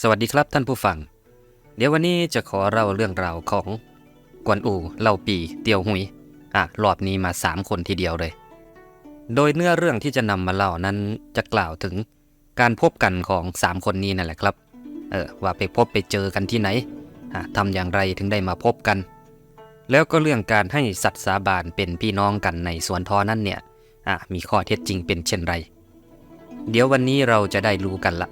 สวัสดีครับท่านผู้ฟัง เดี๋ยววันนี้จะขอเล่าเรื่องราวของกวนอูเล่าปีเตียวหุยอะรอบนี้มา 3 คนทีเดียวเลย โดยเนื้อเรื่องที่จะนำมาเล่านั้นจะกล่าวถึงการพบกันของ 3 คนนี้นั่นแหละครับ เออว่าไปพบไปเจอกันที่ไหนอะทำอย่างไรถึงได้มาพบกัน แล้วก็เรื่องการให้สัตว์สาบานเป็นพี่น้องกันในสวนทอนั้นเนี่ยอะมีข้อเท็จจริงเป็นเช่นไร เดี๋ยววันนี้เราจะได้รู้กันละ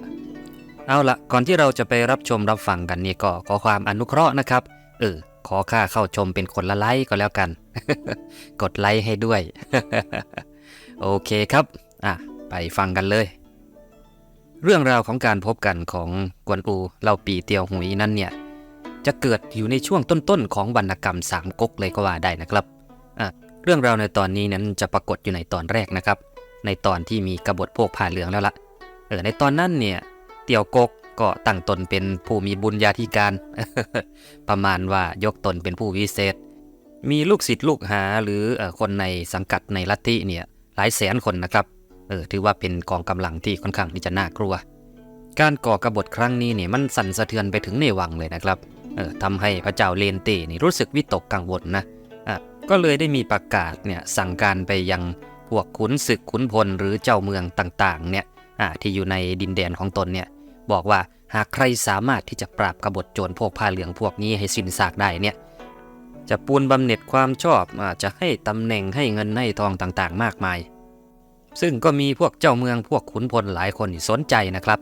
เอาละก่อนที่เราจะไปรับชมรับฟังกันนี่ก็ขอความอนุเคราะห์นะครับ เออ ขอค่าเข้าชมเป็นคนละไลค์ก็แล้วกัน กดไลค์ให้ด้วย โอเคครับ อะ ไปฟังกันเลย เรื่องราวของการพบกันของกวนอูเล่าปีเตียวหุยนั้นเนี่ย จะเกิดอยู่ในช่วงต้นๆของวรรณกรรมสามก๊กเลยก็ว่าได้นะครับอะเรื่องราวในตอนนี้นั้นจะปรากฏอยู่ในตอนแรกนะครับ ในตอนที่มีกบฏพวกผ่าเหลืองแล้วละเออในตอนนั้นเนี่ย เตียวกกก็ตั้งตนเป็นผู้มีบุญญาธิการ ประมาณว่ายกตนเป็นผู้วิเศษ มีลูกศิษย์ลูกหาหรือคนในสังกัดในลัทธิเนี่ยหลายแสนคนนะครับเออถือว่าเป็นกองกำลังที่ค่อนข้างที่จะน่ากลัว การก่อกรบฏครั้งนี้เนี่ยมันสั่นสะเทือนไปถึงในวังเลยนะครับเออทำให้พระเจ้าเลนเตนี่รู้สึกวิตกกังวลนะอะก็เลยได้มีประกาศเนี่ยสั่งการไปยังพวกขุนศึกขุนพลหรือเจ้าเมืองต่างๆเนี่ยอ่าที่อยู่ในดินแดนของตนเนี่ย บอกว่าหากใครสามารถที่จะปราบกบฏโจรพวกผ้าเหลืองพวกนี้ให้สิ้นซากได้เนี่ย จะปูนบำเหน็จความชอบอาจจะให้ตำแหน่งให้เงินให้ทองต่างๆ มากมาย ซึ่งก็มีพวกเจ้าเมืองพวกขุนพลหลายคนสนใจนะครับ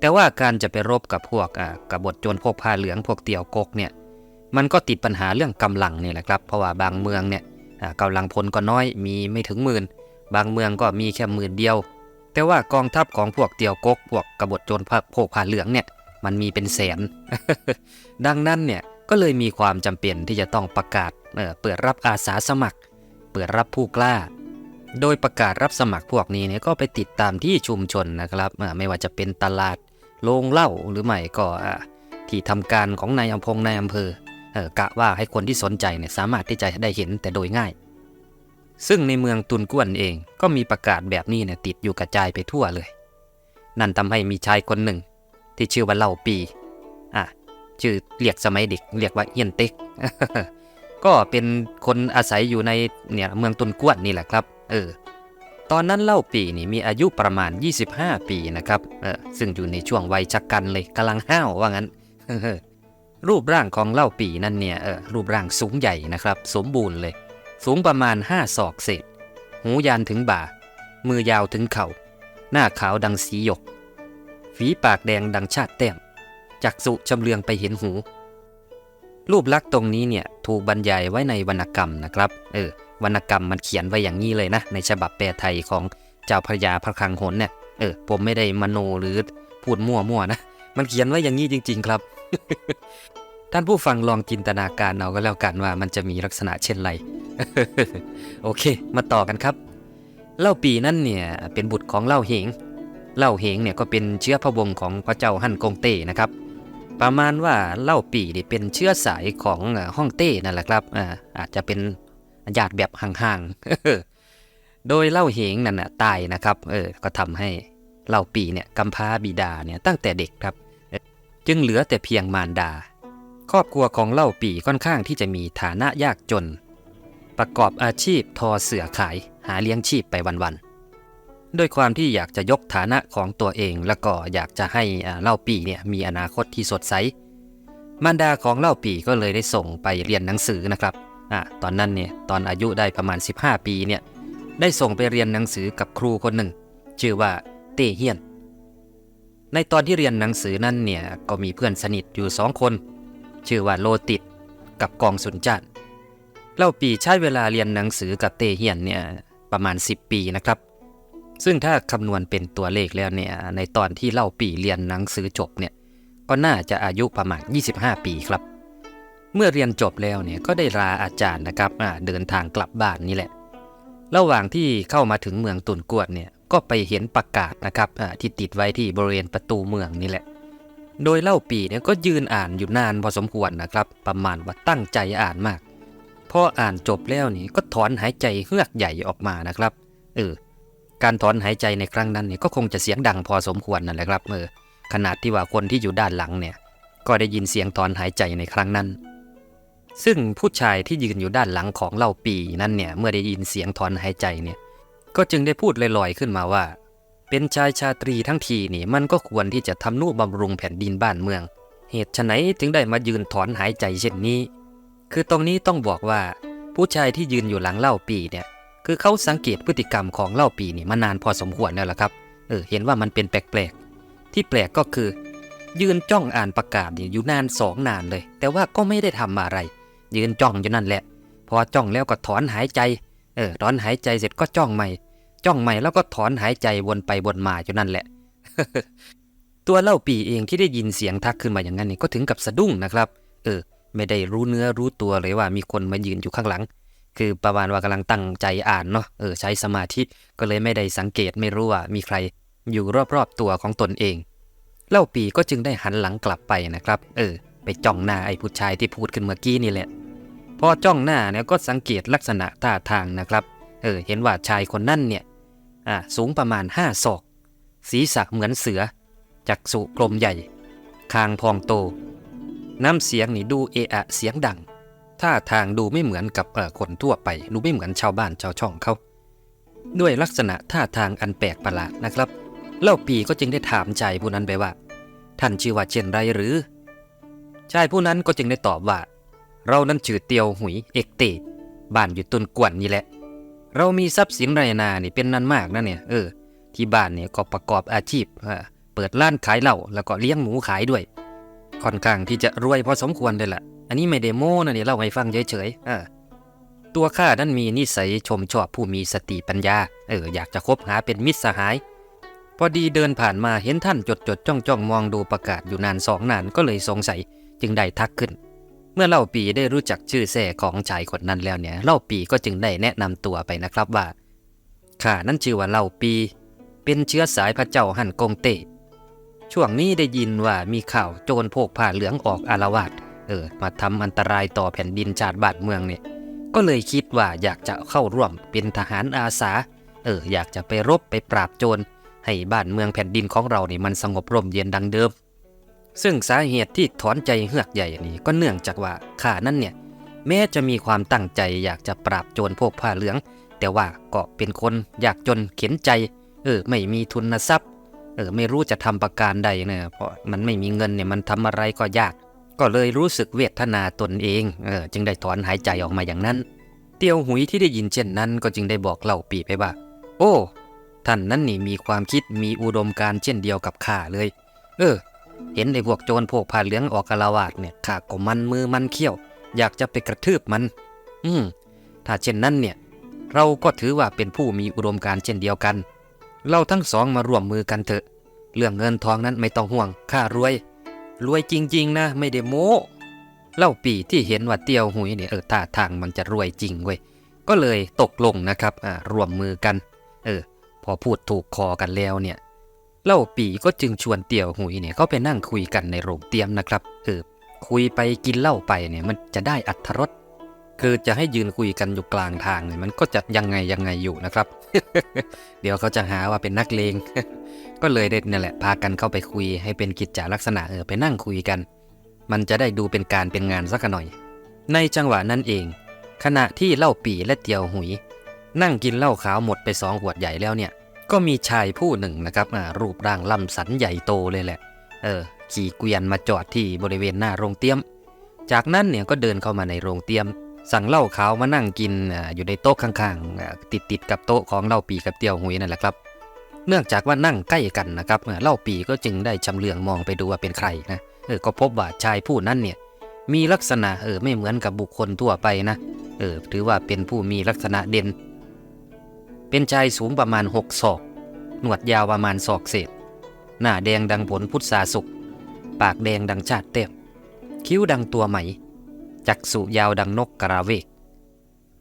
แต่ว่าการจะไปรบกับพวกกบฏโจรพวกผ้าเหลืองพวกเตี่ยวกกเนี่ย มันก็ติดปัญหาเรื่องกำลังเนี่ยแหละครับ เพราะว่าบางเมืองเนี่ยกำลังพลก็น้อยมีไม่ถึงหมื่น บางเมืองก็มีแค่หมื่นเดียว แต่ว่ากองทัพของพวกเตียวกกพวกกบฏโจรพโพกผ่าเหลืองเนี่ยมันมีเป็นแสน ดังนั้นเนี่ยก็เลยมีความจำเป็นที่จะต้องประกาศเออเปิดรับอาสาสมัคร เปิดรับผู้กล้า โดยประกาศรับสมัครพวกนี้เนี่ยก็ไปติดตามที่ชุมชนนะครับ ไม่ว่าจะเป็นตลาดโรงเหล้าหรือไม่ก็ที่ทำการของนายอำพงนายอำเภอกะว่าให้คนที่สนใจเนี่ยสามารถที่จะได้เห็นแต่โดยง่าย ซึ่งในเมืองตุนกวนเองก็มีประกาศแบบนี้เนี่ยติดอยู่กระจายไปทั่วเลย นั่นทำให้มีชายคนหนึ่ง ที่ชื่อว่าเล่าปีอะชื่อเรียกสมัยเด็กเรียกว่าเฮียนเต็กก็เป็นคนอาศัยอยู่ในเนี่ยเมืองตุนกวนนี่แหละครับ เออ ตอนนั้นเล่าปีนี่มีอายุประมาณ 25 ปีนะครับ เออ ซึ่งอยู่ในช่วงวัยชักกันเลยกำลังห้าวว่างั้น รูปร่างของเล่าปีนั่นเนี่ย เออ รูปร่างสูงใหญ่นะครับ สมบูรณ์เลย สูงประมาณ5ศอกเศษ หูยานถึงบ่า มือยาวถึงเข่า หน้าขาวดังสีหยก ฝีปากแดงดังชาติแต้ม จักสุชำเลืองไปเห็นหู รูปลักษ์ตรงนี้เนี่ยถูกบรรยายไว้ในวรรณกรรมนะครับ เออ วรรณกรรมมันเขียนไว้อย่างนี้เลยนะ ในฉบับแปลไทยของเจ้าพระยาพระคลังหนเนี่ย เออ ผมไม่ได้มโนหรือพูดมั่วๆนะ มันเขียนไว้อย่างนี้จริง ๆ ครับ ท่านผู้ฟังลองจินตนาการเอาก็แล้วกันว่ามันจะมีลักษณะเช่นไร โอเค มาต่อกันครับ เล่าปีนั่นเนี่ยเป็นบุตรของเล่าเหง เล่าเหงเนี่ยก็เป็นเชื้อพระวงศ์ของพระเจ้าฮั่นกงเต้นะครับ ประมาณว่าเล่าปีเนี่ยเป็นเชื้อสายของฮ่องเต้นั่นแหละครับอ่าอาจจะเป็นญาติแบบห่างๆ โดยเล่าเหงนั่นน่ะตายนะครับ เออ ก็ทำให้เล่าปีเนี่ยกำพร้าบิดาเนี่ยตั้งแต่เด็กครับ จึงเหลือแต่เพียงมารดา ครอบครัวของเล่าปีค่อนข้างที่จะมีฐานะยากจน ประกอบอาชีพทอเสือขายหาเลี้ยงชีพไปวันๆด้วยความที่อยากจะยกฐานะของตัวเอง แล้วก็อยากจะให้เล่าปีเนี่ยมีอนาคตที่สดใสมารดาของเล่าปีก็เลยได้ส่งไปเรียนหนังสือนะครับอ่าตอนนั้นเนี่ยตอนอายุได้ประมาณ 15 ปีเนี่ยได้ส่งไปเรียนหนังสือกับครูคนหนึ่ง ชื่อว่าเต้เฮียน ในตอนที่เรียนหนังสือนั้นเนี่ยก็มีเพื่อนสนิทอยู่สองคน ชื่อว่าโลติดกับกองสุนจันทรเล่าปีใช้เวลาเรียนหนังสือกับเตเฮียนเนี่ยประมาณ 10 ปีนะครับ ซึ่งถ้าคำนวณเป็นตัวเลขแล้วเนี่ยในตอนที่เล่าปีเรียนหนังสือจบเนี่ยก็น่าจะอายุประมาณ 25 ปีครับ เมื่อเรียนจบแล้วเนี่ยก็ได้ลาอาจารย์นะครับเดินทางกลับบ้านนี่แหละ ระหว่างที่เข้ามาถึงเมืองตุนกวดเนี่ยก็ไปเห็นประกาศนะครับที่ติดไว้ที่บริเวณประตูเมืองนี่แหละ โดยเล่าปีเนี่ยก็ยืนอ่านอยู่นานพอสมควรนะครับ ประมาณว่าตั้งใจอ่านมาก พออ่านจบแล้วนี่ก็ถอนหายใจเฮือกใหญ่ออกมานะครับเออการถอนหายใจในครั้งนั้นนี่ก็คงจะเสียงดังพอสมควรนั่นแหละครับเออขนาดที่ว่าคนที่อยู่ด้านหลังเนี่ย ก็ได้ยินเสียงถอนหายใจในครั้งนั้น ซึ่งผู้ชายที่ยืนอยู่ด้านหลังของเล่าปีนั้นเนี่ยเมื่อได้ยินเสียงถอนหายใจเนี่ย ก็จึงได้พูดลอยๆขึ้นมาว่า เป็นชายชาตรีทั้งทีนี่มันก็ควรที่จะทำนุบำรุงแผ่นดินบ้านเมือง เหตุไฉนถึงได้มายืนถอนหายใจเช่นนี้ คือตรงนี้ต้องบอกว่า ผู้ชายที่ยืนอยู่หลังเล่าปีเนี่ย คือเขาสังเกตพฤติกรรมของเล่าปีนี่มานานพอสมควรแล้วล่ะครับ เออเห็นว่ามันเป็นแปลกๆ ที่แปลกก็คือ ยืนจ้องอ่านประกาศนี่อยู่นานสองนานเลย แต่ว่าก็ไม่ได้ทำอะไร ยืนจ้องอยู่นั่นแหละ พอจ้องแล้วก็ถอนหายใจ เออถอนหายใจเสร็จก็จ้องใหม่ จ้องใหม่แล้วก็ถอนหายใจวนไปวนมาอยู่นั่นแหละ ตัวเล่าปีเองที่ได้ยินเสียงทักขึ้นมาอย่างนั้นนี่ก็ถึงกับสะดุ้งนะครับ เออ ไม่ได้รู้เนื้อรู้ตัวเลยว่ามีคนมายืนอยู่ข้างหลัง คือประมาณว่ากำลังตั้งใจอ่านเนาะเออใช้สมาธิก็เลยไม่ได้สังเกตไม่รู้ว่ามีใครอยู่รอบๆตัวของตนเอง เล่าปีก็จึงได้หันหลังกลับไปนะครับ เออ ไปจ้องหน้าไอ้ผู้ชายที่พูดขึ้นเมื่อกี้นี่แหละพอจ้องหน้าเนี่ยก็สังเกตลักษณะท่าทางนะครับ เออ เห็นว่าชายคนนั่นเนี่ย อ่าสูงประมาณห้าศอก ศีรษะเหมือนเสือ จักษุกลมใหญ่ คางพองโต น้ำเสียงนี่ดูเอะอะเสียงดัง ท่าทางดูไม่เหมือนกับคนทั่วไป ดูไม่เหมือนชาวบ้านชาวช่องเขา ด้วยลักษณะท่าทางอันแปลกประหลาดนะครับ เล่าปีก็จึงได้ถามชายผู้นั้นไปว่า ท่านชื่อว่าเช่นไรหรือ ชายผู้นั้นก็จึงได้ตอบว่า เรานั้นชื่อเตียวหุยเอกเตบ้านอยู่ต้นกวนนี่แหละ เรามีทรัพย์สินไรนานี่เป็นนันมากนะเนี่ยเออที่บ้านเนี่ยก็ประกอบอาชีพเปิดร้านขายเหล้าแล้วก็เลี้ยงหมูขายด้วย ค่อนข้างที่จะรวยพอสมควรเลยล่ะ อันนี้ไม่ได้โมนะเนี่ยเล่าให้ฟังเฉยๆเออตัวข้านั้นมีนิสัยชมชอบผู้มีสติปัญญา เอออยากจะคบหาเป็นมิตรสหาย พอดีเดินผ่านมาเห็นท่านจดจดจ้องจ้องมองดูประกาศอยู่นานสองนานก็เลยสงสัยจึงได้ทักขึ้น เมื่อเล่าปีได้รู้จักชื่อแท้ของชายคนนั้นแล้วเนี่ย เล่าปีก็จึงได้แนะนำตัวไปนะครับว่าข้านั้นชื่อว่าเล่าปี เป็นเชื้อสายพระเจ้าฮั่นกงเต้ช่วงนี้ได้ยินว่ามีข่าวโจรโพกผ้าเหลืองออกอารวาสเออ มาทำอันตรายต่อแผ่นดินชาติบ้านเมืองเนี่ย ก็เลยคิดว่าอยากจะเข้าร่วมเป็นทหารอาสา เออ อยากจะไปรบไปปราบโจรให้บ้านเมืองแผ่นดินของเราเนี่ยมันสงบร่มเย็นดังเดิม ซึ่งสาเหตุที่ถอนใจเฮือกใหญ่นี่ก็เนื่องจากว่าข้านั่นเนี่ย แม้จะมีความตั้งใจอยากจะปราบโจรพวกผ้าเหลือง แต่ว่าก็เป็นคนอยากจนเข็นใจ เออ ไม่มีทุนทรัพย์ เออ ไม่รู้จะทำประการใดเนี่ยเพราะมันไม่มีเงินเนี่ยมันทำอะไรก็ยาก ก็เลยรู้สึกเวทนาตนเอง เออ จึงได้ถอนหายใจออกมาอย่างนั้น เตียวหุยที่ได้ยินเช่นนั้น ก็จึงได้บอกเล่าปีไปว่า โอ้ ท่านนั้นนี่มีความคิดมีอุดมการเช่นเดียวกับข้าเลย เออ เห็นไอ้พวกโจรพวกผ้าเหลืองออกกลาวาดเนี่ยข้าก็มันมือมันเขี้ยว อยากจะไปกระทืบมัน อืม ถ้าเช่นนั้นเนี่ย เราก็ถือว่าเป็นผู้มีอุดมการเช่นเดียวกัน เราทั้งสองมาร่วมมือกันเถอะ เรื่องเงินทองนั้นไม่ต้องห่วงข้ารวย รวยจริง ๆ นะ ไม่ได้โม้เล่าปีที่เห็นว่าเตียวหุยเนี่ยเออท่าทางมันจะรวยจริงเว้ยก็เลยตกลงนะครับอ่าร่วมมือกัน เออ พอพูดถูกคอกันแล้วเนี่ย เล่าปีก็จึงชวนเตี่ยวหุยเนี่ยเขาไปนั่งคุยกันในโรงเตรียมนะครับเออคุยไปกินเหล้าไปเนี่ยมันจะได้อัธรสคือจะให้ยืนคุยกันอยู่กลางทางเนี่ยมันก็จะยังไงยังไงอยู่นะครับ เดี๋ยวเขาจะหาว่าเป็นนักเลง ก็เลยได้นี่แหละพากันเข้าไปคุยให้เป็นกิจจาลักษณะเออไปนั่งคุยกัน มันจะได้ดูเป็นการเป็นงานสักหน่อย ในจังหวะนั้นเอง ขณะที่เล่าปีและเตียวหุย นั่งกินเหล้าขาวหมดไปสองขวดใหญ่แล้วเนี่ย ก็มีชายผู้หนึ่งนะครับรูปร่างล่ำสันใหญ่โตเลยแหละ เออ ขี่เกวียนมาจอดที่บริเวณหน้าโรงเตรียม จากนั้นเนี่ยก็เดินเข้ามาในโรงเตรียม สั่งเหล้าขาวมานั่งกินอยู่ในโต๊ะข้างๆ ติดติดๆกับโต๊ะของเหล้าปีกับเตียวหุยนั่นแหละครับ เนื่องจากว่านั่งใกล้กันนะครับเหล้าปีก็จึงได้ชำเลืองมองไปดูว่าเป็นใครนะ เออ ก็พบว่าชายผู้นั้นเนี่ย มีลักษณะเออไม่เหมือนกับบุคคลทั่วไปนะ เออ ถือว่าเป็นผู้มีลักษณะเด่น เป็นชายสูงประมาณหกศอก หนวดยาวประมาณศอกเศษ หน้าแดงดังผลพุทราสุก ปากแดงดังชาติเต้มคิ้วดังตัวไหม จักษุยาวดังนกกระเวก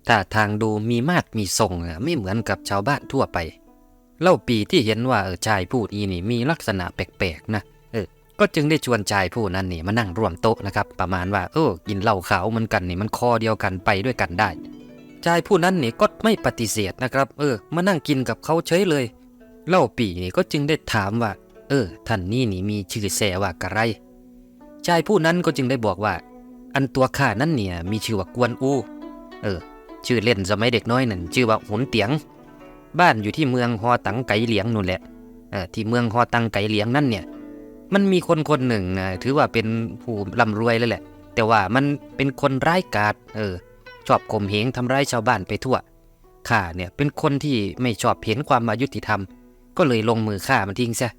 ท่าทางดูมีมาดมีทรงอะไม่เหมือนกับชาวบ้านทั่วไป เล่าปีที่เห็นว่าเออชายผู้นี้นี่มีลักษณะแปลกๆนะเออก็จึงได้ชวนชายผู้นั้นนี่มานั่งร่วมโต๊ะนะครับ ประมาณว่าเออกินเหล้าขาวเหมือนกันนี่มันคอเดียวกันไปด้วยกันได้ ชายผู้นั้นนี่ก็ไม่ปฏิเสธนะครับ เออ มานั่งกินกับเขาเฉยเลย เล่าปีนี่ก็จึงได้ถามว่า เออ ท่านนี่นี่มีชื่อแสว่ากระไร ชายผู้นั้นก็จึงได้บอกว่า อันตัวข้านั้นเนี่ยมีชื่อว่ากวนอู เออ ชื่อเล่นสมัยเด็กน้อยนั่นชื่อว่าหุนเตียง บ้านอยู่ที่เมืองฮอตังไกเหลียงนู่นแหละ เออ ที่เมืองฮอตังไกเหลียงนั่นเนี่ย มันมีคนคนหนึ่งนะถือว่าเป็นผู้ร่ำรวยเลยแหละ แต่ว่ามันเป็นคนร้ายกาจ เออ ชอบข่มเหงทำร้ายชาวบ้านไปทั่วข้าเนี่ยเป็นคนที่ไม่ชอบเห็นความอายุติธรรม ก็เลยลงมือฆ่ามันทิ้งซะ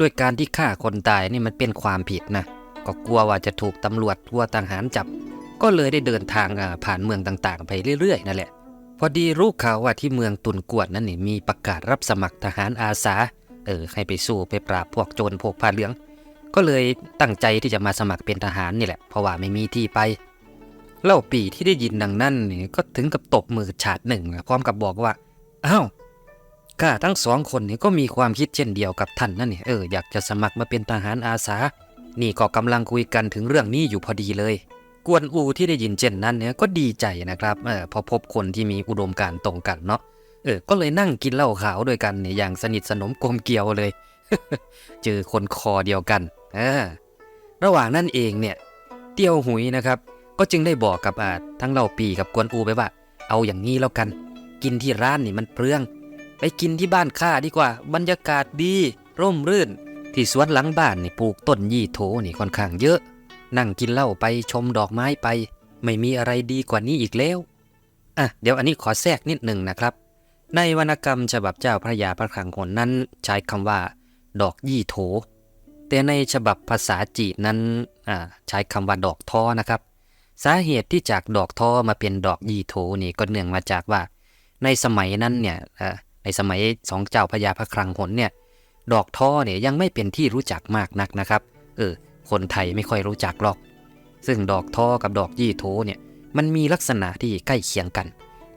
ด้วยการที่ฆ่าคนตายนี่มันเป็นความผิดนะ ก็กลัวว่าจะถูกตำรวจกลัวทหารจับ ก็เลยได้เดินทางอ่าผ่านเมืองต่างๆ ไปเรื่อยๆนั่นแหละ พอดีรู้ข่าวว่าที่เมืองตุนกวดนั้นนี่มีประกาศรับสมัครทหารอาสา เออให้ไปสู้ไปปราบพวกโจรพวกผ้าเหลือง ก็เลยตั้งใจที่จะมาสมัครเป็นทหารนี่แหละ เพราะว่าไม่มีที่ไป เล่าปีที่ได้ยินดังนั้นนี่ก็ถึงกับตบมือฉาดหนึ่งพร้อมกับบอกว่าอ้าวข้าทั้งสองคนนี่ก็มีความคิดเช่นเดียวกับท่านนั่นนี่เอออยากจะสมัครมาเป็นทหารอาสา นี่ก็กำลังคุยกันถึงเรื่องนี้อยู่พอดีเลย กวนอูที่ได้ยินเช่นนั้นเนี่ยก็ดีใจนะครับเออพอพบคนที่มีอุดมการณ์ตรงกันเนาะเออก็เลยนั่งกินเหล้าขาวด้วยกันเนี่ยอย่างสนิทสนมกลมเกลียวเลย เจอคนคอเดียวกันเออระหว่างนั้นเองเนี่ย เตียวหุยนะครับ ก็จึงได้บอกกับอาทั้งเล่าปีกับกวนอูไปว่า เอาอย่างนี้แล้วกัน กินที่ร้านนี่มันเปลือง ไปกินที่บ้านข้าดีกว่า บรรยากาศดี ร่มรื่น ที่สวนหลังบ้านนี่ปลูกต้นยี่โถนี่ค่อนข้างเยอะ นั่งกินเหล้าไปชมดอกไม้ไป ไม่มีอะไรดีกว่านี้อีกแล้วอะเดี๋ยวอันนี้ขอแทรกนิดหนึ่งนะครับ ในวรรณกรรมฉบับเจ้าพระยาพระคลังหนนั้น ใช้คำว่า ดอกยี่โถ แต่ในฉบับภาษาจีนนั้นอ่าใช้คำว่าดอกท้อนะครับ สาเหตุที่จากดอกท้อมาเป็นดอกยีโถนี่ก็เนื่องมาจากว่า ในสมัยนั้นเนี่ยในสมัยสองเจ้าพระยาพระคลังหนเนี่ยดอกท้อเนี่ยยังไม่เป็นที่รู้จักมากนักนะครับ เออ คนไทยไม่ค่อยรู้จักหรอก ซึ่งดอกท้อกับดอกยี่โถเนี่ยมันมีลักษณะที่ใกล้เคียงกัน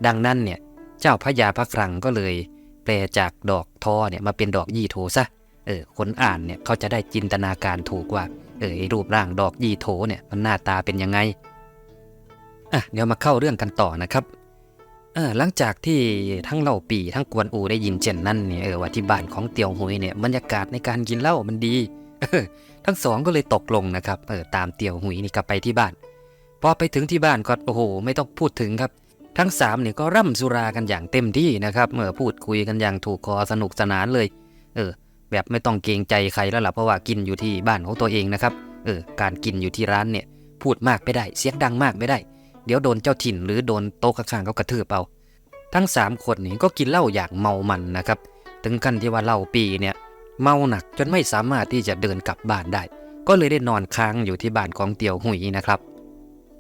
ดังนั้นเนี่ยเจ้าพระยาพระคลังก็เลย แปลจากดอกท้อเนี่ยมาเป็นดอกยี่โถซะ เออ คนอ่านเนี่ยเขาจะได้จินตนาการถูกว่า เออรูปร่างดอกยี่โถเนี่ยมันหน้าตาเป็นยังไง อะเดี๋ยวมาเข้าเรื่องกันต่อนะครับเออหลังจากที่ทั้งเล่าปีทั้งกวนอูได้ยินเช่นนั้นเนี่ยเออว่าที่บ้านของเตียวหุยเนี่ยบรรยากาศในการกินเหล้ามันดีทั้งสองก็เลยตกลงนะครับเออตามเตียวหุยนี่กลับไปที่บ้านพอไปถึงที่บ้านก็โอ้โห ไม่ต้องพูดถึงครับ ทั้งสามเนี่ยก็ร่ำสุรากันอย่างเต็มที่นะครับเมื่อพูดคุยกันอย่างถูกคอสนุกสนานเลย เออ แบบไม่ต้องเกรงใจใครแล้วล่ะเพราะว่ากินอยู่ที่บ้านของตัวเองนะครับเออการกินอยู่ที่ร้านเนี่ยพูดมากไม่ได้ เสียงดังมากไม่ได้ เดี๋ยวโดนเจ้าถิ่นหรือโดนโต๊ะข้างๆเขากระทืบเอา ทั้งสามคนนี้ก็กินเหล้าอย่างเมามันนะครับ ถึงขั้นที่ว่าเหล้าปีเนี่ยเมาหนักจนไม่สามารถที่จะเดินกลับบ้านได้ ก็เลยได้นอนค้างอยู่ที่บ้านของเตียวหุยนะครับ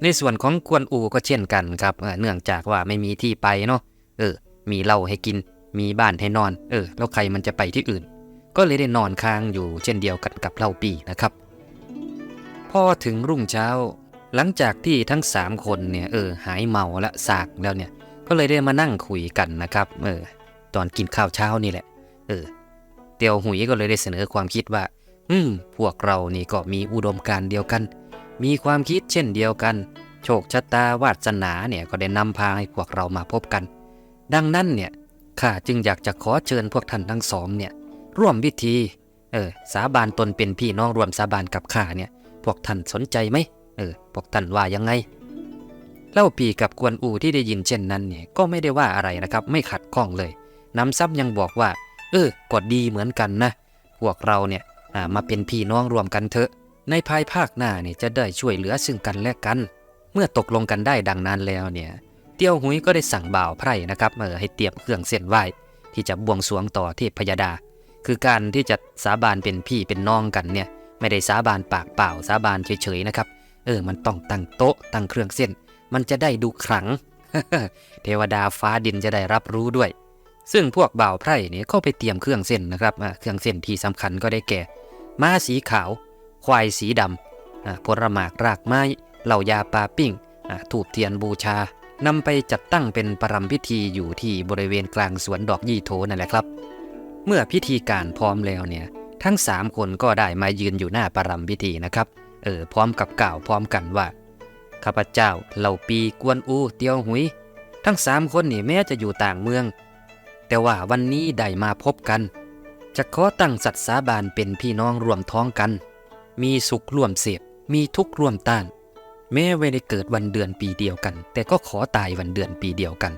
ในส่วนของกวนอูก็เช่นกันครับเอ่อเนื่องจากว่าไม่มีที่ไปเนาะ เออ มีเหล้าให้กิน มีบ้านให้นอน เออ แล้วใครมันจะไปที่อื่น ก็เลยได้นอนค้างอยู่เช่นเดียวกันกับเหล้าปีนะครับ พอถึงรุ่งเช้า หลังจากที่ทั้งสามคนเนี่ยเออหายเมาและสากแล้วเนี่ย ก็เลยได้มานั่งคุยกันนะครับเออตอนกินข้าวเช้านี่แหละ เออ เตียวหุยก็เลยได้เสนอความคิดว่า อืม พวกเรานี่ก็มีอุดมการเดียวกัน มีความคิดเช่นเดียวกัน โชคชะตาวาสนาเนี่ยก็ได้นำพาให้พวกเรามาพบกัน ดังนั้นเนี่ยข้าจึงอยากจะขอเชิญพวกท่านทั้งสองเนี่ย ร่วมพิธี เออ สาบานตนเป็นพี่น้องร่วมสาบานกับข้าเนี่ย พวกท่านสนใจไหม ออพวกท่านว่ายังไง เล่าปีกับกวนอูที่ได้ยินเช่นนั้นเนี่ยก็ไม่ได้ว่าอะไรนะครับ ไม่ขัดข้องเลยน้ำซับยังบอกว่า เออก็ดีเหมือนกันนะพวกเราเนี่ยมาเป็นพี่น้องรวมกันเถอะ ในภายภาคหน้าเนี่ยจะได้ช่วยเหลือซึ่งกันและกัน เมื่อตกลงกันได้ดังนั้นแล้วเนี่ยเตียวหุยก็ได้สั่งบ่าวไพร่นะครับเออให้เตรียมเครื่องเส้นไหว้ที่จะบวงสรวงต่อเทพพยดา คือการที่จะสาบานเป็นพี่เป็นน้องกันเนี่ยไม่ได้สาบานปากเปล่าสาบานเฉยๆนะครับ ออมันต้องตั้งโต๊ะตั้งเครื่องเส้น มันจะได้ดูขลัง เทวดาฟ้าดินจะได้รับรู้ด้วย ซึ่งพวกบ่าวไพร่เนี่ยเข้าไปเตรียมเครื่องเส้นนะครับเครื่องเส้นที่สำคัญก็ได้แก่ ม้าสีขาว ควายสีดำผลหมากรากไม้ เหล่ายาปลาปิ้งถูกเทียนบูชานำไปจัดตั้งเป็นประรำพิธีอยู่ที่บริเวณกลางสวนดอกยี่โถนั่นแหละครับ เมื่อพิธีการพร้อมแล้วเนี่ย ทั้งสามคนก็ได้มายืนอยู่หน้าประรำพิธีนะครับ เออพร้อมกับกล่าวพร้อมกันว่าข้าพเจ้าเหล่าปีกวนอูเตียวหุย ทั้งสามคนนี่แม้จะอยู่ต่างเมือง แต่ว่าวันนี้ได้มาพบกัน จะขอตั้งสัตย์สาบานเป็นพี่น้องร่วมท้องกัน มีสุขร่วมเสพมีทุกข์ร่วมต้าน แม้ไม่ได้เกิดวันเดือนปีเดียวกัน แต่ก็ขอตายวันเดือนปีเดียวกัน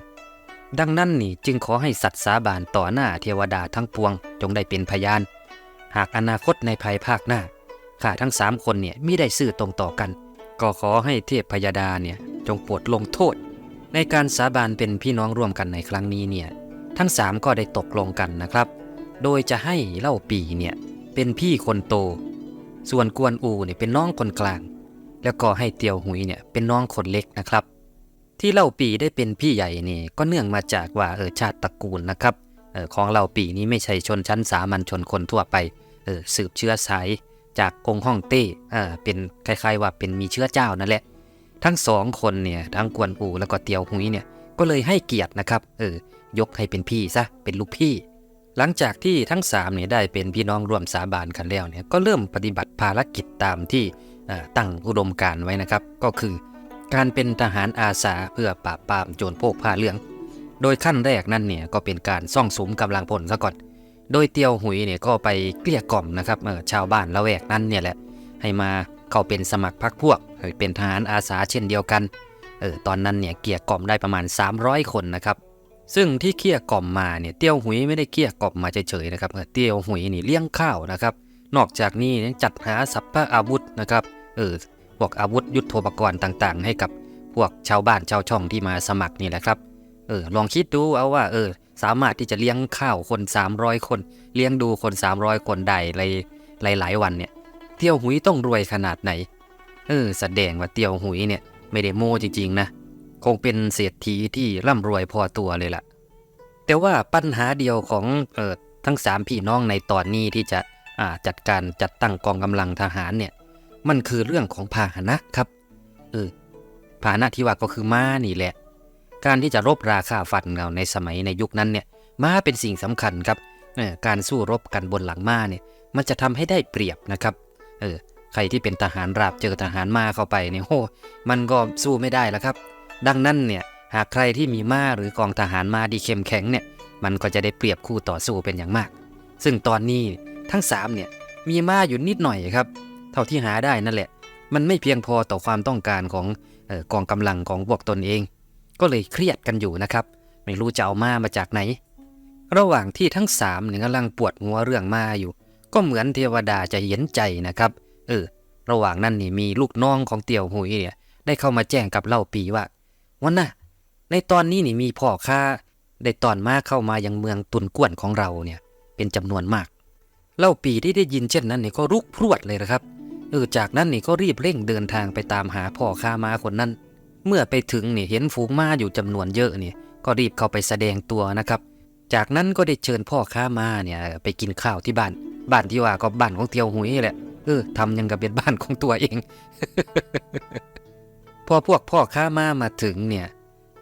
ดังนั้นนี่จึงขอให้สัตย์สาบานต่อหน้าเทวดาทั้งปวงจงได้เป็นพยาน หากอนาคตในภายภาคหน้า ข้าทั้งสามคนเนี่ยไมิได้ซื่อตรงต่อกัน ก็ขอให้เทพพยดาเนี่ยจงโปรดลงโทษ ในการสาบานเป็นพี่น้องร่วมกันในครั้งนี้เนี่ยทั้งสามก็ได้ตกลงกันนะครับ โดยจะให้เล่าปีเนี่ยเป็นพี่คนโต ส่วนกวนอูเนี่ยเป็นน้องคนกลาง แล้วก็ให้เตียวหุยเนี่ยเป็นน้องคนเล็กนะครับ ที่เล่าปีได้เป็นพี่ใหญ่นี่ก็เนื่องมาจากว่าเออชาติตระกูลนะครับเออของเล่าปีนี้ไม่ใช่ชนชั้นสามัญชนคนทั่วไปเออสืบเชื้อสาย จากกงฮ่องเต้เออเป็นคล้ายๆว่าเป็นมีเชื้อเจ้านั่นแหละ ทั้งสองคนเนี่ยทั้งกวนอูแล้วก็เตียวหุยเนี่ยก็เลยให้เกียรตินะครับเออยกให้เป็นพี่ซะเป็นลูกพี่ หลังจากที่ทั้งสามเนี่ยได้เป็นพี่น้องร่วมสาบานกันแล้วเนี่ยก็เริ่มปฏิบัติภารกิจตามที่ตั้งอุดมการไว้นะครับ ก็คือการเป็นทหารอาสาเพื่อปราบปรามโจรพวกผ้าเหลือง โดยขั้นแรกนั่นเนี่ยก็เป็นการซ่องสุมกำลังพลซะก่อน โดยเตียวหุยเนี่ยก็ไปเกลี้ยกล่อมนะครับชาวบ้านละแวกนั้นเนี่ยแหละให้มาเข้าเป็นสมัครพรรคพวกเป็นทหารอาสาเช่นเดียวกันเออตอนนั้นเนี่ยเกลี้ยกล่อมได้ประมาณ 300 คนนะครับซึ่งที่เคี่ยกล่อมมาเนี่ยเตี้ยวหุยไม่ได้เคี่ยกล่อมมาเฉยๆนะครับเตี้ยวหุยนี่เลี้ยงข้าวนะครับนอกจากนี้ยังจัดหาสัพพะอาวุธนะครับเออพวกอาวุธยุทโธปกรณ์ต่างๆ ให้กับพวกชาวบ้านชาวช่องที่มาสมัครนี่แหละครับเออลองคิดดูเอาว่าเออ สามารถที่จะเลี้ยงข้าวคน 300 คน เลี้ยงดูคน 300 คนได้หลายหลายวันเนี่ย เตี้ยวหุยต้องรวยขนาดไหน เออแสดงว่าเตี้ยวหุยเนี่ยไม่ได้โม้จริงๆนะ คงเป็นเศรษฐีที่ร่ำรวยพอตัวเลยล่ะ แต่ว่าปัญหาเดียวของเออทั้งสามพี่น้องในตอนนี้ที่จะอ่าจัดการจัดตั้งกองกำลังทหารเนี่ย มันคือเรื่องของพาหนะครับ เออพาหนะที่ว่าก็คือม้านี่แหละ การที่จะรบราคาฟันเราในสมัยในยุคนั้นเนี่ยม้าเป็นสิ่งสำคัญครับการสู้รบกันบนหลังม้าเนี่ยมันจะทำให้ได้เปรียบนะครับเออใครที่เป็นทหารราบเจอทหารม้าเข้าไปเนี่ยโอ้มันก็สู้ไม่ได้แล้วครับ ดังนั้นเนี่ยหากใครที่มีม้าหรือกองทหารม้าดีเข้มแข็งเนี่ยมันก็จะได้เปรียบคู่ต่อสู้เป็นอย่างมาก ซึ่งตอนนี้ทั้งสามเนี่ยมีม้าอยู่นิดหน่อยครับ เท่าที่หาได้นั่นแหละ มันไม่เพียงพอต่อความต้องการของออกองกำลังของพวกตนเอง ก็เลยเครียดกันอยู่นะครับ ไม่รู้จะเอามามาจากไหน ระหว่างที่ทั้งสามเนี่ยกำลังปวดหัวเรื่องมาอยู่ ก็เหมือนเทวดาจะเห็นใจนะครับ เออ ระหว่างนั้นนี่มีลูกน้องของเตียวหุยเนี่ย ได้เข้ามาแจ้งกับเล่าปีว่าวันน่ะ ในตอนนี้นี่มีพ่อค้าได้ตอนมาเข้ามายังเมืองตุนกวนของเราเนี่ย เป็นจำนวนมาก เล่าปีที่ได้ยินเช่นนั้นนี่ก็รุกพรวดเลยนะครับเออจากนั้นนี่ก็รีบเร่งเดินทางไปตามหาพ่อค้ามาคนนั้น เมื่อไปถึงนี่เห็นฝูงม้าอยู่จำนวนเยอะนี่ก็รีบเข้าไปแสดงตัวนะครับ จากนั้นก็ได้เชิญพ่อค้าม้าเนี่ยไปกินข้าวที่บ้าน บ้านที่ว่าก็บ้านของเตียวหุยแหละเออทำยังกับเป็นบ้านของตัวเอง พอพวกพ่อค้าม้ามาถึงเนี่ย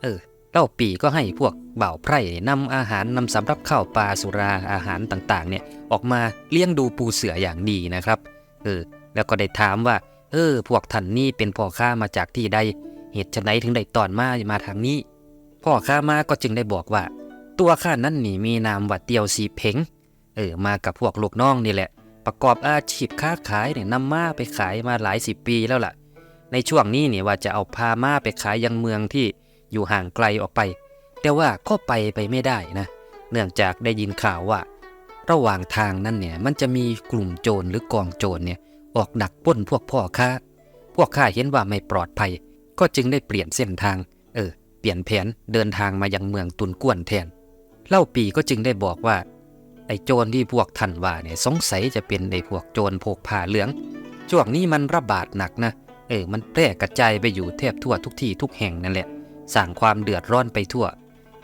เออเล่าปีก็ให้พวกบ่าวไพร่นำอาหารนำสำรับข้าวปลาสุราอาหารต่างๆ เนี่ยออกมาเลี้ยงดูปูเสืออย่างดีนะครับ เออ แล้วก็ได้ถามว่า เออ พวกท่านนี่เป็นพ่อค้ามาจากที่ใด เหตุไฉนถึงได้ตอนมามาทางนี้ พ่อค้ามาก็จึงได้บอกว่า ตัวข้านั้นนี่มีนามว่าเตียวสีเพงเออมากับพวกลูกน้องนี่แหละ ประกอบอาชีพค้าขายเนี่ยนำม้าไปขายมาหลายสิบปีแล้วล่ะ ในช่วงนี้เนี่ยว่าจะเอาพาม้าไปขายยังเมืองที่อยู่ห่างไกลออกไป แต่ว่าก็ไปไปไม่ได้นะ เนื่องจากได้ยินข่าวว่า ระหว่างทางนั้นเนี่ยมันจะมีกลุ่มโจรหรือกองโจรเนี่ยออกดักป้นพวกพ่อค้า พวกข้าเห็นว่าไม่ปลอดภัย ก็จึงได้เปลี่ยนเส้นทาง เออ เปลี่ยนแผนเดินทางมายังเมืองตุนกวนแทน เล่าปีก็จึงได้บอกว่า ไอ้โจรที่พวกท่านว่าเนี่ยสงสัยจะเป็นไอ้พวกโจรโพกผ้าเหลือง ช่วงนี้มันระบาดหนักนะ เออ มันแพร่กระจายไปอยู่แทบทั่วทุกที่ทุกแห่งนั่นแหละ สร้างความเดือดร้อนไปทั่ว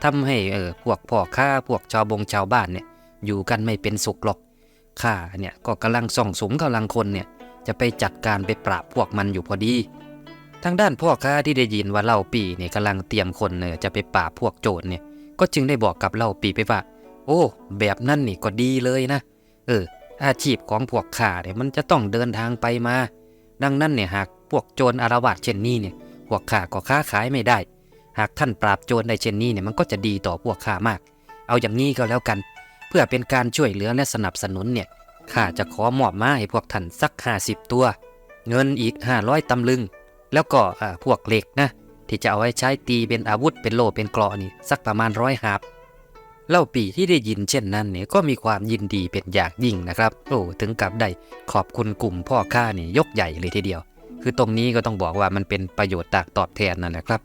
ทำให้เออ พวกพ่อค้าพวกชาวบงชาวบ้านเนี่ย อยู่กันไม่เป็นสุขหรอก ข้าเนี่ยก็กำลังส่องสมกำลังคนเนี่ย จะไปจัดการไปปราบพวกมันอยู่พอดี ทางด้านพ่อค้าที่ได้ยินว่าเล่าปีเนี่ยกำลังเตรียมคนเนี่ยจะไปปราบพวกโจรเนี่ย ก็จึงได้บอกกับเล่าปีไปว่า โอ้ แบบนั้นนี่ก็ดีเลยนะ เออ อาชีพของพวกข้าเนี่ยมันจะต้องเดินทางไปมา ดังนั้นเนี่ยหากพวกโจรอารวาสเช่นนี้เนี่ย พวกข้าก็ค้าขายไม่ได้ หากท่านปราบโจรได้เช่นนี้เนี่ยมันก็จะดีต่อพวกข้ามาก เอาอย่างนี้ก็แล้วกัน เพื่อเป็นการช่วยเหลือและสนับสนุนเนี่ยข้าจะขอมอบมาให้พวกท่านสัก50ตัว เงินอีก500ตำลึง แล้วก็พวกเหล็กนะที่จะเอาไว้ใช้ตีเป็นอาวุธเป็นโล่เป็นเกราะนี่สักประมาณร้อยหาบเล่าปีที่ได้ยินเช่นนั้นเนี่ยก็มีความยินดีเป็นอย่างยิ่งนะครับ โอ้ถึงกับได้ขอบคุณกลุ่มพ่อข้านี่ยกใหญ่เลยทีเดียว คือตรงนี้ก็ต้องบอกว่ามันเป็นประโยชน์ตากตอบแทนนั่นแหละครับ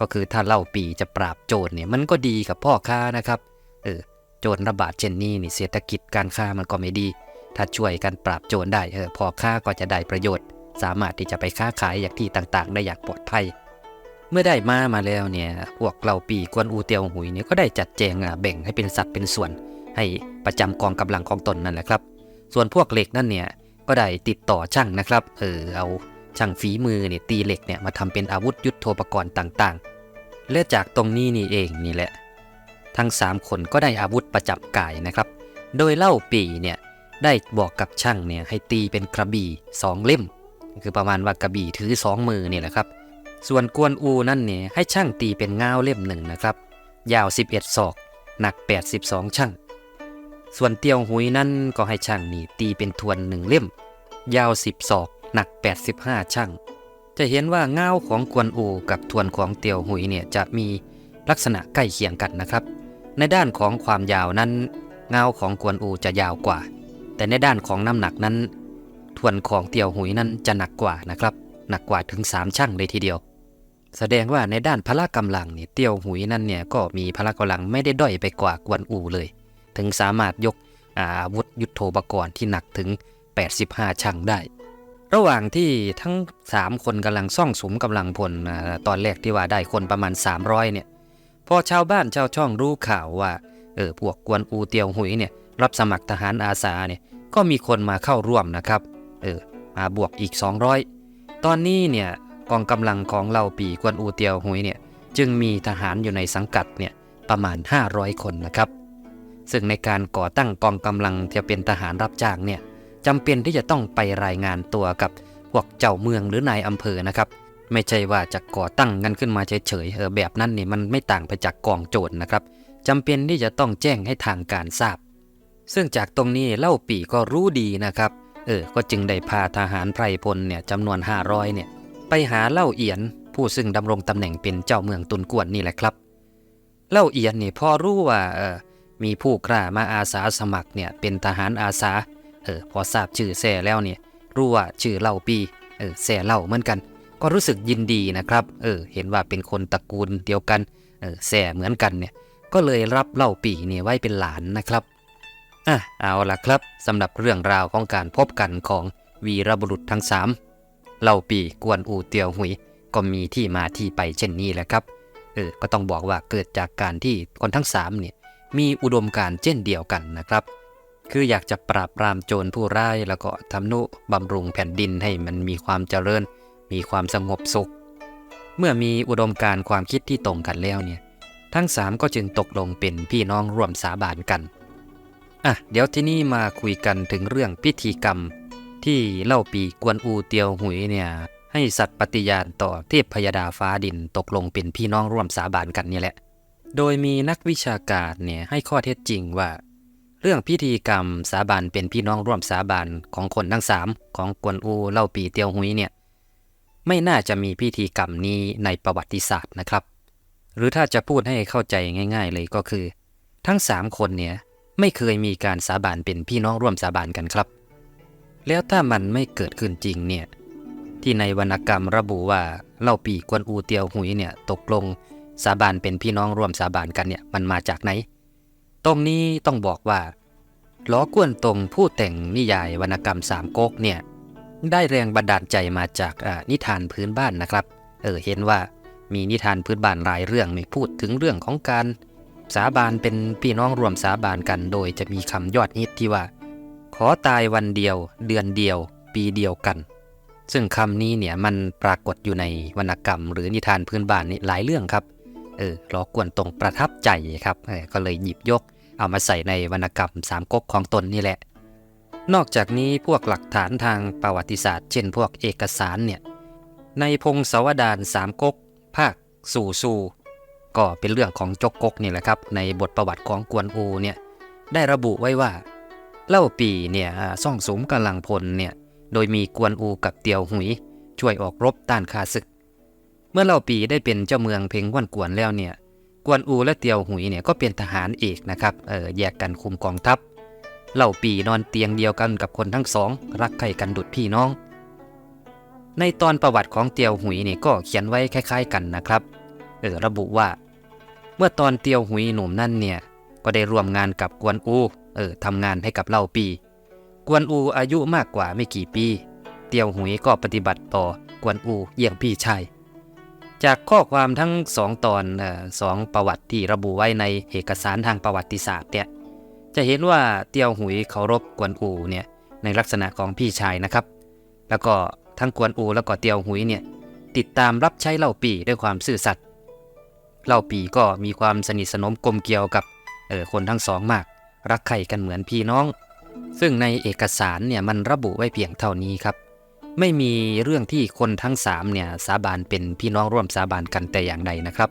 ก็คือถ้าเล่าปีจะปราบโจรเนี่ยมันก็ดีกับพ่อค้านะครับเออโจรระบาดเช่นนี้นี่เศรษฐกิจการค้ามันก็ไม่ดี ถ้าช่วยกันปราบโจรได้เออพ่อค้าก็จะได้ประโยชน์ สามารถที่จะไปค้าขายอย่างที่ต่างๆ ได้อย่างปลอดภัย เมื่อได้มามาแล้วเนี่ยพวกเหล่าปีกวนอูเตียวหุยเนี่ยก็ได้จัดแจงแบ่งให้เป็นสัดเป็นส่วน ให้ประจำกองกำลังของตนนั่นแหละครับ ส่วนพวกเหล็กนั่นเนี่ยก็ได้ติดต่อช่างนะครับ เออเอาช่างฝีมือเนี่ยตีเหล็กเนี่ยมาทำเป็นอาวุธยุทโธปกรณ์ต่างๆ และจากตรงนี้นี่เองนี่แหละ ทั้ง 3 คนก็ได้อาวุธประจับกายนะครับ โดยเล่าปีเนี่ยได้บอกกับช่างเนี่ยให้ตีเป็นกระบี่สองเล่ม คือประมาณว่ากระบี่ถือสองมือเนี่ยแหละครับ ส่วนกวนอูนั่นเนี่ยให้ช่างตีเป็นง้าวเล่มหนึ่งนะครับ ยาว 11ศอก หนัก 82 ช่าง ส่วนเตียวหุยนั่นก็ให้ช่างนี่ตีเป็นทวนหนึ่งเล่ม ยาว 10ศอก หนัก 85 ช่าง จะเห็นว่าง้าวของกวนอูกับทวนของเตียวหุยเนี่ยจะมีลักษณะใกล้เคียงกันนะครับ ในด้านของความยาวนั้นง้าวของกวนอูจะยาวกว่า แต่ในด้านของน้ำหนักนั้น ทวนของเตียวหุยนั้นจะหนักกว่านะครับ หนักกว่าถึง 3 ช่างเลยทีเดียว แสดงว่าในด้านพละกำลังเนี่ยเตียวหุยนั่นเนี่ยก็มีพละกำลังไม่ได้ด้อยไปกว่ากวนอูเลย ถึงสามารถยกอาวุธยุทโธปกรณ์ที่หนักถึง 85 ช่างได้ ระหว่างที่ทั้ง 3 คนกำลังซ่องสมกำลังพลอตอนแรกที่ว่าได้คนประมาณ 300เนี่ยพอชาวบ้านชาวช่องรู้ข่าวว่าเออพวกกวนอูเตียวหุยเนี่ยรับสมัครทหารอาสาเนี่ยก็มีคนมาเข้าร่วมนะครับ เออมาบวกอีก 200 ตอนนี้เนี่ยกองกำลังของเหล่าปีกวนอูเตียวหุยเนี่ยจึงมีทหารอยู่ในสังกัดเนี่ยประมาณ 500 คนนะครับ ซึ่งในการก่อตั้งกองกำลังจะเป็นทหารรับจ้างเนี่ยจำเป็นที่จะต้องไปรายงานตัวกับพวกเจ้าเมืองหรือนายอำเภอนะครับ ไม่ใช่ว่าจะก่อตั้งกันขึ้นมาเฉยๆเออแบบนั้นนี่มันไม่ต่างไปจากกองโจรนะครับจำเป็นที่จะต้องแจ้งให้ทางการทราบ ซึ่งจากตรงนี้เล่าปีก็รู้ดีนะครับ เออ ก็จึงได้พาทหารไพรพลเนี่ยจำนวน 500เนี่ยไปหาเล่าเอียนผู้ซึ่งดำรงตำแหน่งเป็นเจ้าเมืองตุนกวนนี่แหละครับ เล่าเอียนนี่พอรู้ว่าเออมีผู้กล้ามาอาสาสมัครเนี่ยเป็นทหารอาสา เออพอทราบชื่อแซ่แล้วเนี่ยรู้ว่าชื่อเล่าปีเออแซ่เล่าเหมือนกัน ก็รู้สึกยินดีนะครับ เออ เห็นว่าเป็นคนตระกูลเดียวกัน เออแซ่เหมือนกันเนี่ย ก็เลยรับเล่าปีเนี่ยไว้เป็นหลานนะครับ อะเอาละครับสำหรับเรื่องราวของการพบกันของวีรบุรุษทั้งสามเล่าปีกวนอูเตียวหุย ก็มีที่มาที่ไปเช่นนี้แหละครับเออก็ต้องบอกว่าเกิดจากการที่คนทั้งสามเนี่ยมีอุดมการณ์เช่นเดียวกันนะครับ คืออยากจะปราบปรามโจรผู้ร้ายแล้วก็ทำนุบำรุงแผ่นดินให้มันมีความเจริญ มีความสงบสุข เมื่อมีอุดมการณ์ความคิดที่ตรงกันแล้วเนี่ย ทั้งสามก็จึงตกลงเป็นพี่น้องร่วมสาบานกัน อะเดี๋ยวที่นี่มาคุยกันถึงเรื่องพิธีกรรม ที่เล่าปีกวนอูเตียวหุยเนี่ย ให้สัตว์ปฏิญาณต่อเทพพยดาฟ้าดินตกลงเป็นพี่น้องร่วมสาบานกันนี่แหละ โดยมีนักวิชาการเนี่ยให้ข้อเท็จจริงว่า เรื่องพิธีกรรมสาบานเป็นพี่น้องร่วมสาบานของคนทั้งสามของกวนอูเล่าปีเตียวหุยเนี่ยไม่น่าจะมีพิธีกรรมนี้ในประวัติศาสตร์นะครับ หรือถ้าจะพูดให้เข้าใจง่าย ๆ เลยก็คือ ทั้งสามคนเนี่ย ไม่เคยมีการสาบานเป็นพี่น้องร่วมสาบานกันครับ แล้วถ้ามันไม่เกิดขึ้นจริงเนี่ย ที่ในวรรณกรรมระบุว่าเล่าปีกวนอูเตียวหุยเนี่ยตกลงสาบานเป็นพี่น้องร่วมสาบานกันเนี่ยมันมาจากไหน ตรงนี้ต้องบอกว่าล้อกวนตรงผู้แต่งนิยายวรรณกรรมสามก๊กเนี่ยได้แรงบันดาลใจมาจากนิทานพื้นบ้านนะครับ เออเห็นว่ามีนิทานพื้นบ้านหลายเรื่องนี่พูดถึงเรื่องของการ สาบานเป็นพี่น้องรวมสาบานกันโดยจะมีคำยอดฮิตที่ว่า ขอตายวันเดียว เดือนเดียว ปีเดียวกัน ซึ่งคำนี้เนี่ยมันปรากฏอยู่ในวรรณกรรม หรือนิทานพื้นบ้านนี่หลายเรื่องครับ เออล้อกวนตรงประทับใจครับก็เลยหยิบยก เอามาใส่ในวรรณกรรมสามก๊กของตนนี่แหละ นอกจากนี้พวกหลักฐานทางประวัติศาสตร์ เช่น พวกเอกสารเนี่ยในพงศาวดารสามก๊กภาคสู่สู่ ก็เป็นเรื่องของจกกกนี่แหละครับ ในบทประวัติของกวนอูเนี่ยได้ระบุไว้ว่า เล่าปีเนี่ยซ่องสมกำลังพลเนี่ยโดยมีกวนอูกับเตียวหุย ช่วยออกรบต้านข้าศึก เมื่อเล่าปีได้เป็นเจ้าเมืองเพ่งว่านกวนแล้วเนี่ยกวนอูและเตียวหุยเนี่ยก็เป็นทหารเอกนะครับเออแยกกันคุมกองทัพ เล่าปีนอนเตียงเดียวกันกับคนทั้งสอง รักใคร่กันดุดพี่น้อง ในตอนประวัติของเตียวหุยเนี่ยก็เขียนไว้คล้าย ๆ กันนะครับเออระบุว่า เมื่อตอนเตียวหุยหนุ่มนั่นเนี่ย ก็ได้ร่วมงานกับกวนอูเออทำงานให้กับเล่าปี กวนอูอายุมากกว่าไม่กี่ปี เตียวหุยก็ปฏิบัติต่อกวนอูเยี่ยงพี่ชายจากข้อความทั้งสองตอนออสองประวัติที่ระบุไว้ในเอกสารทางประวัติศาสตร์เนี่ยจะเห็นว่าเตียวหุยเคารพกวนอูเนี่ยในลักษณะของพี่ชายนะครับ แล้วก็ทั้งกวนอูแล้วก็เตียวหุยเนี่ยติดตามรับใช้เล่าปีด้วยความซื่อสัตย์ เล่าปีก็มีความสนิทสนมกลมเกลียวกับเออคนทั้งสองมาก รักใคร่กันเหมือนพี่น้อง ซึ่งในเอกสารเนี่ยมันระบุไว้เพียงเท่านี้ครับ ไม่มีเรื่องที่คนทั้งสามเนี่ยสาบานเป็นพี่น้องร่วมสาบานกันแต่อย่างใดนะครับ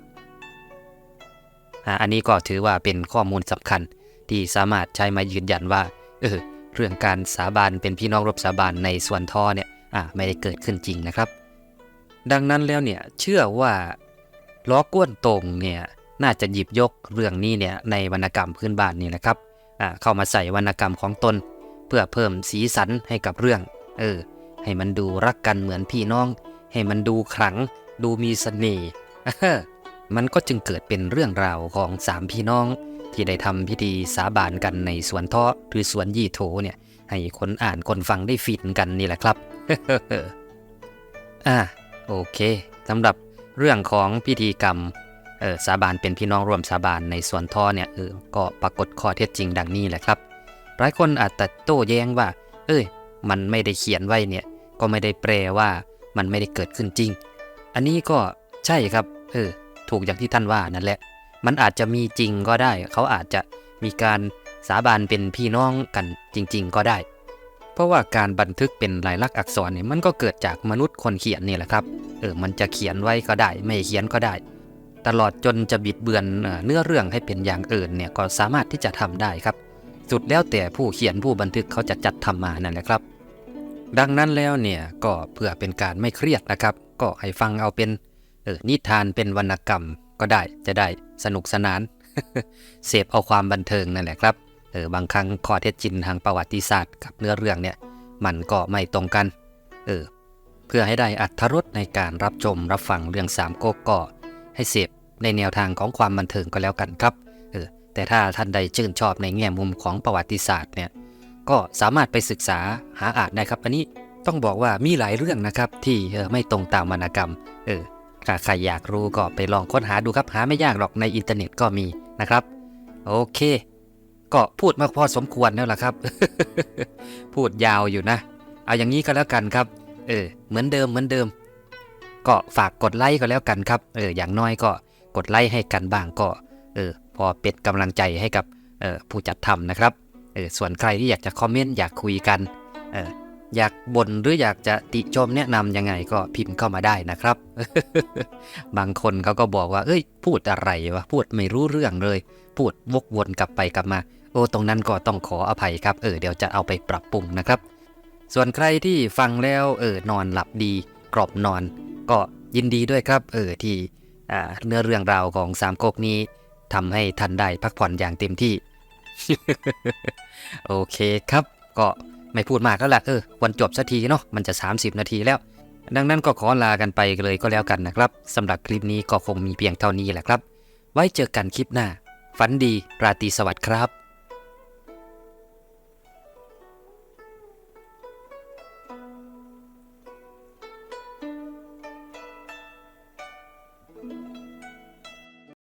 อันนี้ก็ถือว่าเป็นข้อมูลสำคัญที่สามารถใช้มายืนยันว่าเออเรื่องการสาบานเป็นพี่น้องร่วมสาบานในส่วนท่อเนี่ยไม่ได้เกิดขึ้นจริงนะครับ ดังนั้นแล้วเนี่ยเชื่อว่า ล้อก้วนตรงเนี่ยน่าจะหยิบยกเรื่องนี้เนี่ยในวรรณกรรมพื้นบ้านนี่แหละครับอ่าเข้ามาใส่วรรณกรรมของตน เพื่อเพิ่มสีสันให้กับเรื่อง เออ ให้มันดูรักกันเหมือนพี่น้อง ให้มันดูขลัง ดูมีเสน่ห์มันก็จึงเกิดเป็นเรื่องราวของสามพี่น้อง ที่ได้ทำพิธีสาบานกันในสวนทาะหรือสวนยี่โถเนี่ยให้คนอ่านคนฟังได้ฟินกันนี่แหละครับอะโอเคสำหรับ เรื่องของพิธีกรรมเออสาบานเป็นพี่น้องร่วมสาบานในส่วนท่อเนี่ยเออก็ปรากฏข้อเท็จจริงดังนี้แหละครับ หลายคนอาจจะโต้แย้งว่า เอ้ย มันไม่ได้เขียนไว้เนี่ยก็ไม่ได้แปลว่ามันไม่ได้เกิดขึ้นจริง อันนี้ก็ใช่ครับเออถูกอย่างที่ท่านว่านั่นแหละ มันอาจจะมีจริงก็ได้ เขาอาจจะมีการสาบานเป็นพี่น้องกันจริง ๆ ก็ได้ เพราะว่าการบันทึกเป็นลายลักษณ์อักษรเนี่ยมันก็เกิดจากมนุษย์คนเขียนนี่แหละครับ เออ มันจะเขียนไว้ก็ได้ ไม่เขียนก็ได้ ตลอดจนจะบิดเบือนเนื้อเรื่องให้เป็นอย่างอื่นเนี่ยก็สามารถที่จะทำได้ครับ สุดแล้วแต่ผู้เขียนผู้บันทึกเขาจะจัดทำมานั่นแหละครับ ดังนั้นแล้วเนี่ยก็เพื่อเป็นการไม่เครียดนะครับ ก็ให้ฟังเอาเป็นเออนิทานเป็นวรรณกรรมก็ได้จะได้สนุกสนาน เสพเอาความบันเทิงนั่นแหละครับ เออบางครั้งข้อเท็จจริงทางประวัติศาสตร์กับเนื้อเรื่องเนี่ยมันก็ไม่ตรงกันเออเพื่อให้ได้อัธรสในการรับชมรับฟังเรื่องสามก๊กก็ให้เสพในแนวทางของความบันเทิงก็แล้วกันครับเออแต่ถ้าท่านใดชื่นชอบในแง่มุมของประวัติศาสตร์เนี่ยก็สามารถไปศึกษาหาอ่านได้ครับ อันนี้ต้องบอกว่ามีหลายเรื่องนะครับที่ออไม่ตรงตามวรรณกรรมเออถ้าใครอยากรู้ก็ไปลองค้นหาดูครับหาไม่ยากหรอกในอินเทอร์เน็ตก็มีนะครับ โอเค ก็พูดมากพอสมควรแล้วล่ะครับ พูดยาวอยู่นะ เอาอย่างนี้ก็แล้วกันครับ เออ เหมือนเดิมเหมือนเดิม ก็ฝากกดไลค์ก็แล้วกันครับ เออ อย่างน้อยก็กดไลค์ให้กันบ้างก็ เออ พอเป็นกำลังใจให้กับ เออ ผู้จัดทำนะครับ เออ ส่วนใครที่อยากจะคอมเมนต์อยากคุยกัน เออ อยากบ่นหรืออยากจะติชมแนะนำยังไงก็พิมพ์เข้ามาได้นะครับ บางคนเขาก็บอกว่า เอ้ย พูดอะไรวะ พูดไม่รู้เรื่องเลย พูดวกวนกลับไปกลับมา โอ้ตรงนั้นก็ต้องขออภัยครับ เออเดี๋ยวจะเอาไปปรับปรุงนะครับ ส่วนใครที่ฟังแล้วเออนอนหลับดี กรอบนอน ก็ยินดีด้วยครับ เออที่อ่าเนื้อเรื่องราวของสามก๊กนี้ทำให้ท่านได้พักผ่อนอย่างเต็มที่ โอเคครับ ก็ไม่พูดมากแล้วล่ะเออวันจบสักทีเนาะมันจะ 30 นาทีแล้ว ดังนั้นก็ขอลากันไปเลยก็แล้วกันนะครับสำหรับคลิปนี้ก็คงมีเพียงเท่านี้แหละครับ ไว้เจอกันคลิปหน้า ฝันดีราตรีสวัสดิ์ครับ